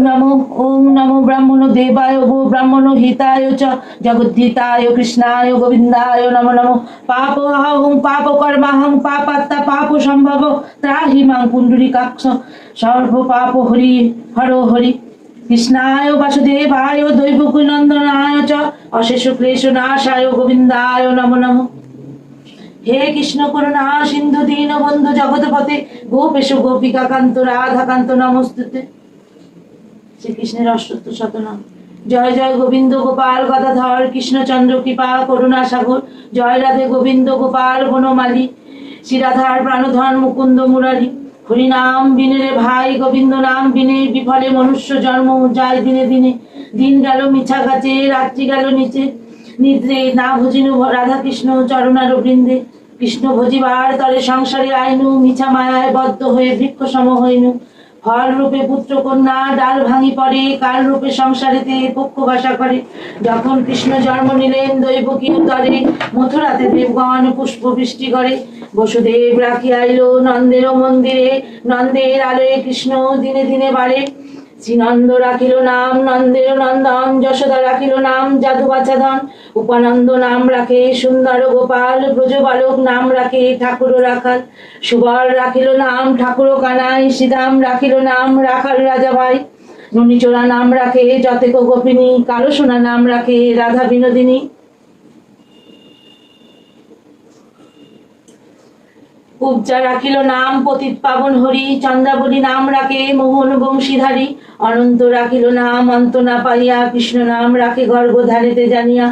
নমো ওম নমো ব্রাহ্মণ দেবায় গো ব্রাহ্মণ হিতায় চ জগদ্ধিতায় কৃষ্ণায় গোবিন্দায় নমো নমো পাপ অহং পাপ কর্মাহং পাপাত্তা পাপ সম্ভব ত্রাহি মাং পুণ্ডরীকাক্ষ সর্ব পাপ হরি হর হরি কৃষ্ণায় বাসুদেবায় দৈবকী নন্দনায় চ অশেষ ক্লেশ নাশায় গোবিন্দায় নমো নমো হে কৃষ্ণ করুণা সিন্ধু দীন বন্ধু জগৎপতে গোপেশ গোপিকা কান্ত রাধাকান্ত নমস্তুতে শ্রীকৃষ্ণের অষ্টত্ব শতনাম জয় জয় গোবিন্দ গোপাল গদাধর, কৃষ্ণচন্দ্র কৃপা, করুণা সাগর। জয় রাধে গোবিন্দ গোপাল বনমালী। শ্রীরাধার প্রাণধন মুকুন্দ মুরারি। হরি নাম বিনে রে ভাই, গোবিন্দ নাম বিনে, বিফলে মনুষ্য জন্ম যায় দিনে দিনে। দিন গেল মিছা গাছে রাত্রি গেল নিচে। নিদ্রে না ভজিনু রাধা কৃষ্ণ চরণার বৃন্দে। কৃষ্ণ ভজিবার তরে সংসারে আইনু, মিছা মায়ায় বদ্ধ হয়ে বৃক্ষ সম হইনু। ফল রূপে পুত্র কন্যা, ডাল ভাঙি পড়ে, কাল রূপে সংসারেতে পক্ষ বাসা করে। যখন কৃষ্ণ জন্ম নিলেন দৈবকী উত্তরে মথুরাতে দেবগণ পুষ্প বৃষ্টি করে। বসুদেব রাখি আইলো নন্দের মন্দিরে, নন্দের আলোয় কৃষ্ণ দিনে দিনে বাড়ে। শ্রীনন্দ রাখিল নাম, নন্দের নন্দন, যশোদা রাখিল নাম জাদু বাছাধন উপানন্দ নাম রাখে সুন্দর গোপাল, ব্রজবালক নাম রাখে ঠাকুর রাখাল। সুবল রাখিল নাম, ঠাকুর কানাই, শ্রীদাম রাখিল নাম, রাখাল রাজা ভাই ননীচোরা নাম রাখে যতেক গোপিনী কালো সোনা নাম রাখে রাধা বিনোদিনী। উপজা রাখিল নাম পতিত পাবন হরি, চন্দ্রাবলী নাম রাখে মোহন বংশীধারী, অনন্ত রাখিল নাম অন্ত না পাইয়া কৃষ্ণ নাম রাখে গর্ভধারেতে জানিয়া,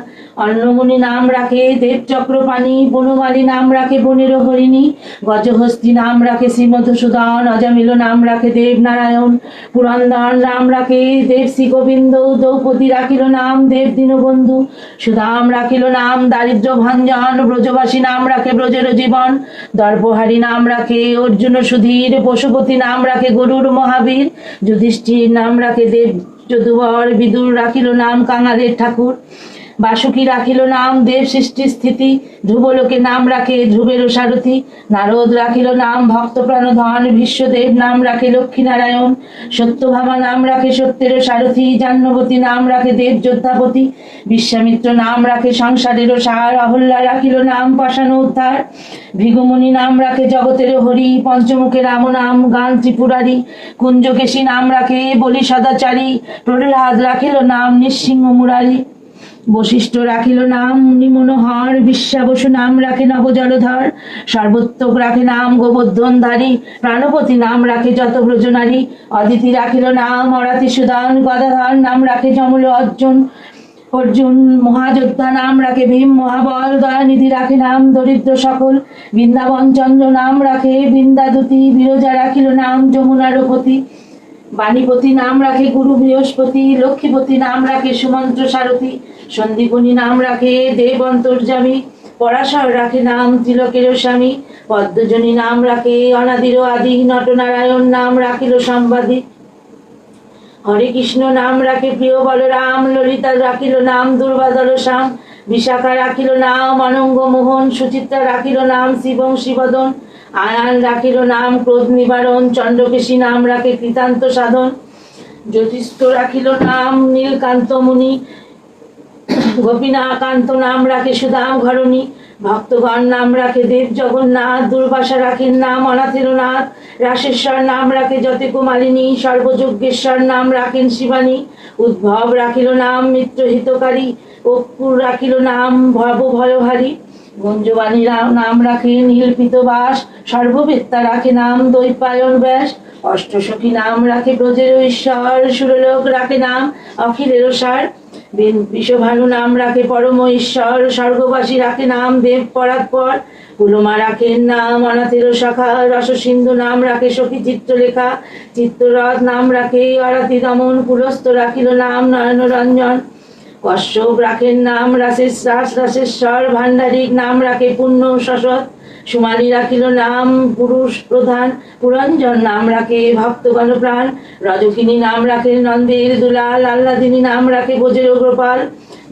অন্নমণি নাম রাখে দেব চক্রপাণী বনমালী নাম রাখে বনের হরিণী, গজহস্তি নাম রাখে শ্রীমধুসূদন, অজামিল নাম রাখে দেবনারায়ণ পুরন্দর নাম রাখে দেব শ্রী গোবিন্দ, দ্রৌপদী রাখিল নাম দেব দীনবন্ধু সুদাম রাখিল নাম দারিদ্র ভঞ্জন, ব্রজবাসী নাম রাখে ব্রজের জীবন দর্পহারী নাম রাখে, অর্জুন সুধীর পশুপতি নাম রাখে গরুর মহাবীর। যুধিষ্ঠির নাম রাখে দেব যদুবর বিদুর, রাখিল নাম কাঙালের ঠাকুর। বাসুকি রাখিল নাম, দেব সৃষ্টি স্থিতি, ধ্রুবলোকে নাম রাখে ধ্রুবের সারথি। নারদ রাখিল নাম, ভক্ত প্রাণধন, বিশ্বদেব নাম রাখে লক্ষ্মীনারায়ণ। সত্যভামা নাম রাখে সত্যের সারথি, জাহ্নবতী নাম রাখে দেব যোদ্ধাপতি। বিশ্বামিত্র নাম রাখে সংসারের সার, অহল্যা রাখিল নাম পাশানো উদ্ধার। ভৃগুমণি নাম রাখে জগতের হরি, পঞ্চমুখে রাম নাম গান ত্রিপুরারি কুঞ্জকেশী নাম রাখে বলি সদাচারী। প্রহ্লাদ রাখিল নাম, নিঃসিংহ মুরারি। বশিষ্ঠ রাখিল নাম মুনি মনোহর, বিশ্বাবসু নাম রাখে নবজলধর, সর্বোত্তক রাখে নাম গোবর্ধনধারী, প্রাণপতি নাম রাখে যত ব্রজনারী অদিতি রাখিল নাম অরাতি সুদান, গদাধর নাম রাখে যমল অর্জুন অর্জুন মহাযোদ্ধা নাম রাখে ভীম মহাবল, দয়ানিধি রাখে নাম দরিদ্র সকল, বৃন্দাবন চন্দ্র নাম রাখে বৃন্দাদুতি, বিরজা রাখিল নাম যমুনার পতি বাণীপতি নাম রাখে গুরু বৃহস্পতি, লক্ষ্মীপতি নাম রাখে সুমন্ত্র সারথী, সন্দীপনী নাম রাখে দেব অন্তর্যামী, পরাশর রাখে নাম তিলকের স্বামী, পদ্মজনী নাম রাখে অনাদির আদি, নটনারায়ণ নাম রাখিল সম্বাদী। হরে কৃষ্ণ নাম রাখে প্রিয় বলরাম, ললিতা রাখিল নাম দুর্বাদল শ্যাম, বিশাখা রাখিল নাম অনঙ্গ মোহন সুচিত্রা রাখিল নাম শিবং শিবদন আয়ান রাখিল নাম, ক্রোধ নিবারণ, চন্দ্রকেশী নাম রাখে কৃতান্ত সাধন। জ্যোতিষ্ঠ রাখিল নাম, নীলকান্ত মুনি। গোপীনাকান্ত নাম রাখে সুদাম ঘরণী। ভক্তগণ নাম রাখে দেব জগন্নাথ। দুর্বাসা রাখেন নাম অনাথের নাথ রাসেশ্বর নাম রাখে যতিকুমালিনী সর্বযজ্ঞেশ্বর নাম রাখেন শিবানী। উদ্ভব রাখিল নাম মিত্র হিতকারী অপুর রাখিল নাম ভব ভয়হারী গঞ্জবাণী নাম রাখে নীলপিত বাস, সর্ববেত্তা রাখে নাম দৈপায়ন ব্যাস, অষ্টসখী নাম রাখে ব্রজের ঈশ্বর সুরলোক রাখে নাম অখিলের সার বিশ্বভানু নাম রাখে পরম ঈশ্বর স্বর্গবাসী রাখে নাম দেব পরাৎপর কুলমা রাখেন নাম অনাথের শাখা, রসসিন্ধু নাম রাখে সখী চিত্রলেখা চিত্ররথ নাম রাখে অরাতি দমন পুরস্ত রাখিল নাম নয়নরঞ্জন। কশ্যপ রাখেন নাম রাসের শ্বাস রাসের স্বর, ভাণ্ডারিক নাম রাখে পূর্ণ শশত সুমালি রাখিল নাম, পুরুষ প্রধান, পুরঞ্জন নাম রাখে ভক্তগণ প্রাণ। রজকিনী নাম রাখে নন্দের দুলাল আল্লাদিনী নাম রাখে বজ্র গোপাল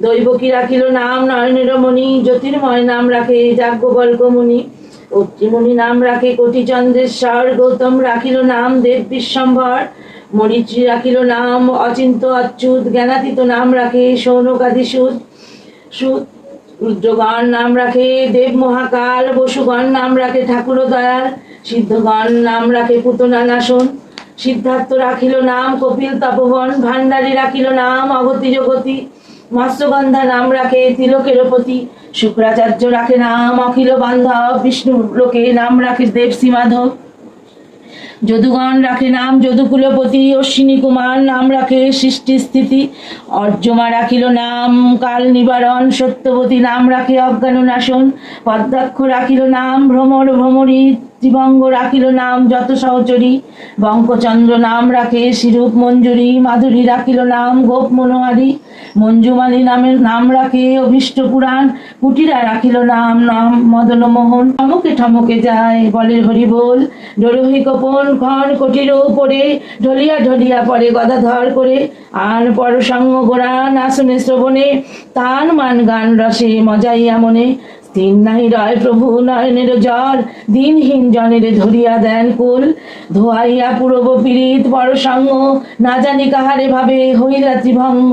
দৈবকী রাখিল নাম নয়নের মণি, জ্যোতির্ময় নাম রাখে যাজ্ঞবল্ক মুনি। অত্রিমণি নাম রাখে কোটি চন্দ্রেশ্বর গৌতম রাখিল নাম দেব বিশ্বম্ভর। মরিচি রাখিল নাম, অচিন্ত, অচ্যুত, জ্ঞানাতীত নাম রাখে, সৌনকাদি সুদ সুদ রুদ্রগণ নাম রাখে, দেব মহাকাল, বসুগণ নাম রাখে, ঠাকুর দয়াল, সিদ্ধগণ নাম রাখে পুতনা নাশন সিদ্ধার্থ রাখিল নাম, কপিল তপবন ভান্ডারী রাখিল নাম, অগতি জগতি, মৎস্যগন্ধা নাম রাখে, তিলকের পতি, শুক্রাচার্য রাখে নাম, অখিল বান্ধব বিষ্ণু লোকে নাম রাখে দেবসী মাধব যদুগণ রাখে নাম, যদুকুলপতি, অশ্বিনী কুমার, নাম রাখে সৃষ্টি স্থিতি। অর্জমা রাখিল নাম, কাল নিবারণ সত্যপতি নাম রাখে অজ্ঞান নাশন, পদ্মাক্ষ রাখিল নাম, ভ্রমর ভ্রমরী ত্রিভঙ্গ রাখিল নাম যত সহচরী। বঙ্কচন্দ্র নাম রাখে শিরূপ মঞ্জুরি। মাধুরী রাখিল নাম গোপ মনোহারী। মঞ্জুমালী নামের নাম রাখে অভিষ্ট পুরাণ। কুটিরা রাখিল নাম নাম মদন মোহন। ঠমকে ঠমকে যায় বলে হরি বল ডরহি গোপন ঘন কটির উপরে। ঢলিয়া ঢলিয়া পরে গদাধর করে। আর পরসঙ্গ গোড়ান আসনে শ্রবণে। তান মান গান রসে মজাইয়া মনে। স্থির নাহি রয় প্রভু নয়নের জল, দিনহীন জনের ধরিয়া দেন কুল। ধোয়াইয়া পূরব পীড়িত পরসঙ্গ, না জানি কাহারে ভাবে হইলা ত্রিভঙ্গ।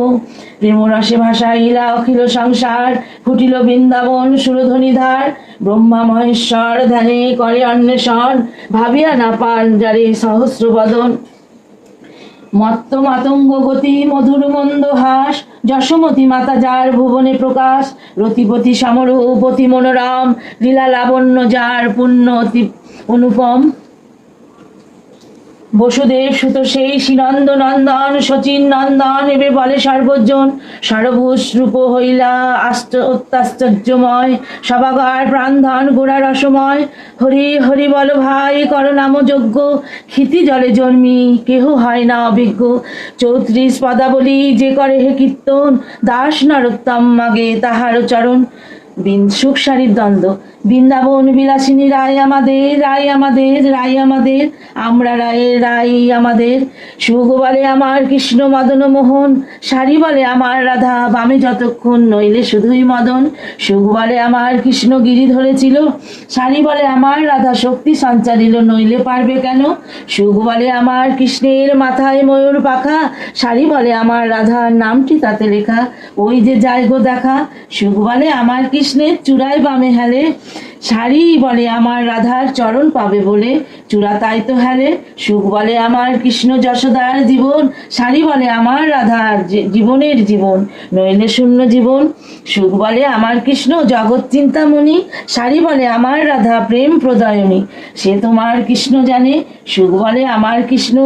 প্রেমরসে ভাসাইলা অখিল সংসার, ফুটিল বৃন্দাবন সুরধ্বনি ধার। ব্রহ্মা মহেশ্বর ধ্যানে করে অন্বেষণ, ভাবিয়া না পান যারে সহস্র বদন। মত্ত মাতঙ্গ গতি মধুর মন্দ হাস যশোমতী মাতা যার ভুবনে প্রকাশ, রতিপতি সমরূপতি মনোরম লীলা লাবণ্য যার পুণ্য অনুপম। বসুদেব সুত সেই শ্রীনন্দ নন্দন, শচীন নন্দন, এবে বলে সর্বজন সর্বভূষ রূপ হইলা আশ্চ অত্যাশ্চর্যময়, সভাগার প্রাণধন গোড়া রসময়। হরি হরি বল ভাই, কর নাম যজ্ঞ, ক্ষিতি জলে জন্মি, কেহ হয় না অভিজ্ঞ। চৌত্রিশ পদাবলী যে করে হে কীর্তন, দাস নরোত্তম মাগে তাহার চরণ। বিন সুখ সারির দ্বন্দ্ব। বৃন্দাবন বিলাসিনী, রায় আমাদের রায় আমাদের রায় আমাদের, আমরা রায়ের রায় আমাদের। সুখ বলে আমার কৃষ্ণ মদন মোহন শাড়ি বলে আমার রাধা, বামে যতক্ষণ নইলে শুধুই মদন। সুখ বলে আমার কৃষ্ণ গিরি ধরেছিল শাড়ি বলে আমার রাধা শক্তি সঞ্চারিল, নইলে পারবে কেন? সুখ বলে আমার কৃষ্ণের মাথায় ময়ূর পাখা শাড়ি বলে আমার রাধার নামটি তাতে লেখা। ওই যে গো দেখা, সুখ বলে আমার কৃষ্ণের চূড়ায় বামে হেলে, শাড়ি বলে আমার রাধার চরণ পাবে বলে। চূড়া তাই তো হেলে, সুখ বলে আমার কৃষ্ণ যশোদার জীবন, শাড়ি বলে আমার রাধার জীবনের জীবন। নইলে শূন্য জীবন, সুখ বলে আমার কৃষ্ণ জগৎ চিন্তামণি, শাড়ি বলে আমার রাধা প্রেম প্রদয়নী। সে তোমার কৃষ্ণ জানে, সুখ বলে আমার কৃষ্ণ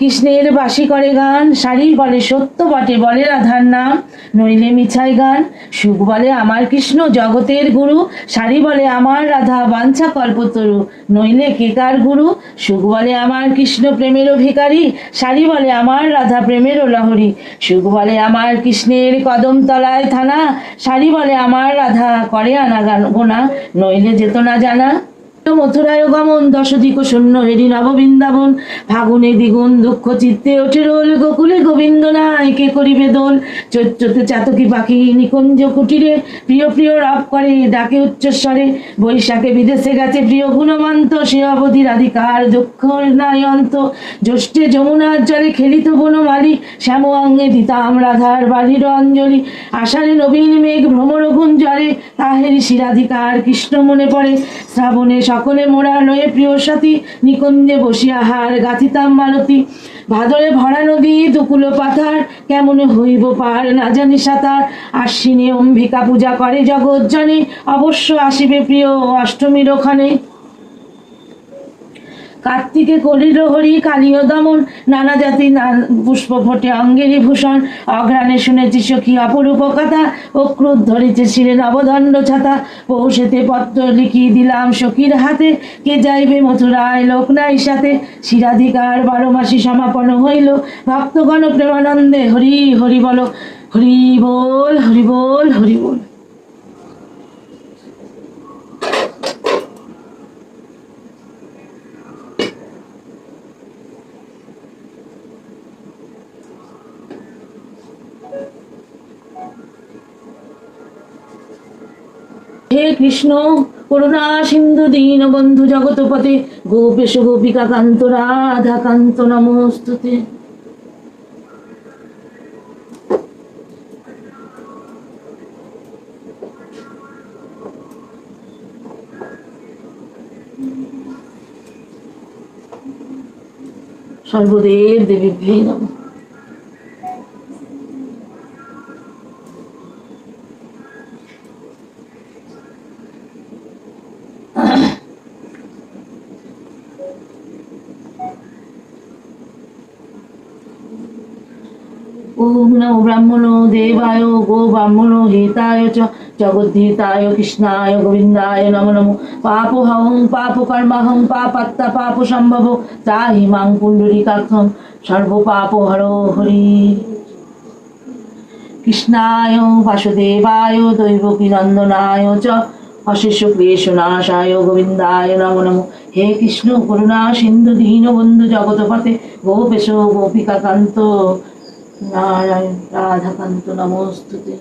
কৃষ্ণের বাসি করে গান শাড়ি বলে সত্য বটে, বলে রাধার নাম। নইলে মিছাই গান, সুখ বলে আমার কৃষ্ণ, জগতের গুরু। শাড়ি বলে আমার রাধা, বাঞ্ছা কল্পতরু নইলে কেকার গুরু? সুখ বলে আমার কৃষ্ণ প্রেমেরও ভিকারি শাড়ি বলে আমার রাধা প্রেমেরও লহরী। সুখ বলে আমার কৃষ্ণের কদম তলায় থানা। শাড়ি বলে আমার রাধা করে আনা গান গোনা। নইলে যেত না জানা। মথুরায় গমন, দশদিক শূন্য হেরি নববৃন্দাবন ফাগুনে দ্বিগুণ দুঃখ চিত্তে ওঠে রোল, গোকুলে গোবিন্দ নাই, কে করিবে দোল? চৈত্রতে চাতকি পাখি নিকুঞ্জ কুটিরে, প্রিয় প্রিয় রব করে, ডাকে উচ্চস্বরে। বৈশাখে বিদেশে গেছে প্রিয় গুণবন্ত, সে অবধি রাধিকার দুঃখ নাই অন্ত। জ্যৈষ্ঠে যমুনার জলে খেলিত বনমালী শ্যাম অঙ্গে দিতাম রাধার বালির অঞ্জলি। আষাঢ়ে নবীন মেঘ ভ্রমর গুঞ্জরে তাহেরি শিরাধিকার কৃষ্ণ মনে পড়ে। শ্রাবণে সকলে মোরা লয়ে প্রিয় সাথী নিকুঞ্জে বসিয়া হার গাথিতাম মালতী। ভাদরে ভরা নদী, দুকুলো পাথার, কেমন হইব পার না জানি সাঁতার। আশ্বিনী অম্বিকা পূজা করে জগৎ জানে, অবশ্য আসিবে প্রিয় অষ্টমীর ওখানে। কার্তিকে করিল হরি, কালীয় দমন, নানা জাতি পুষ্প ফোটে অঙ্গেরই ভূষণ, অঘ্রাণে শুনেছি সখী অপরূপ কথা ও ক্রোধ ধরেছে শিরে নবদণ্ড ছাতা, পৌষেতে পত্র লিখি দিলাম সখীর হাতে, কে যাইবে মথুরায়, লোক নাই সাথে, শিরাধিকার বারো মাসি সমাপন হইল, ভক্তগণ প্রেমানন্দে হরি হরি বল হরি বল হরি বল হরি বল হে কৃষ্ণ, করুণা সিন্ধু দীন বন্ধু জগতপতে, গোপেশ গোপিকা কান্ত, রাধা কান্ত, নমস্তুতে। সর্বদেব দেবীভ্যে নম। ওম নমো ব্রাহ্মণো দেবায় গো ব্রাহ্মণো হিতায় চ জগদ্ধিতায় কৃষ্ণায় গোবিন্দায় নম নমো নমো পাপহং পাপকর্মহং পাপাত্তা পাপ সম্ভব তাহি মাং পুণ্ডরীকাক্ষং সর্বপাপহর হরি কৃষ্ণায় বাসুদেবায় দৈবকী নন্দনায় চ অশেষ ক্লেশনাশায় গোবিন্দায় নমো নমো হে কৃষ্ণ করুণা সিন্ধু দীন বন্ধু জগৎপতে গোপেশ গোপিকা কান্ত নারায়ণ রাধাকান্ত নমস্তুতে।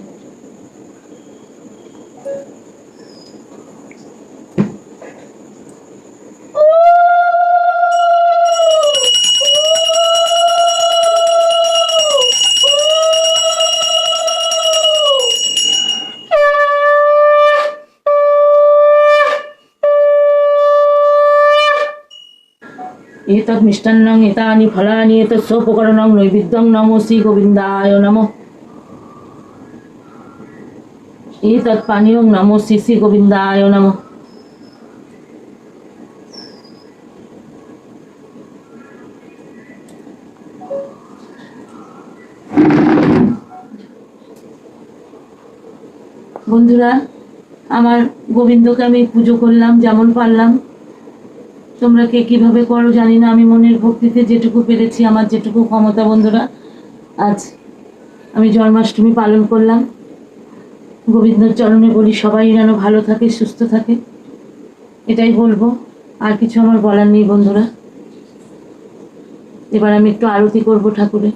এতৎ মিষ্টান্নং এতানি ফলানি এতৎ সোপকরণং নৈবিদ্যং নমো শ্রী গোবিন্দায় নমঃ এতৎ পানীয়ং নমো শ্রী শ্রী গোবিন্দায় নমঃ বন্ধুরা, আমার গোবিন্দকে আমি পুজো করলাম, যেমন পারলাম। তোমরা কে কীভাবে করো জানি না। আমি মনের ভক্তিতে যেটুকু পেরেছি, আমার যেটুকু ক্ষমতা, বন্ধুরা, আজ আমি জন্মাষ্টমী পালন করলাম। গোবিন্দ চরণে বলি, সবাই যেন ভালো থাকে, সুস্থ থাকে, এটাই বলব। আর কিছু আমার বলার নেই, বন্ধুরা। এবার আমি একটু আরতি করব ঠাকুরের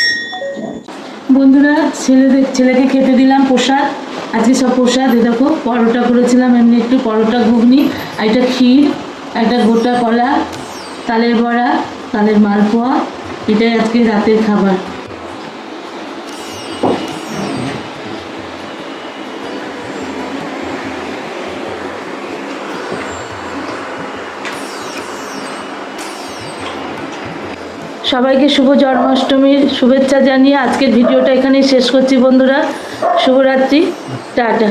বন্ধুরা, ছেলেদের ছেলেকে খেতে দিলাম প্রসাদ। আজকে সব প্রসাদ, এ দেখো, পরোটা করেছিলাম, এমনি একটু পরোটা ঘুগনি, আর একটা ক্ষীর একটা গোটা কলা, তালের বড়া, তালের মালপোয়া, এটাই আজকে রাতের খাবার। সবাইকে শুভ জন্মাষ্টমীর শুভেচ্ছা জানিয়ে আজকের ভিডিওটা এখানেই শেষ করছি বন্ধুরা। শুভরাত্রি। টাটা।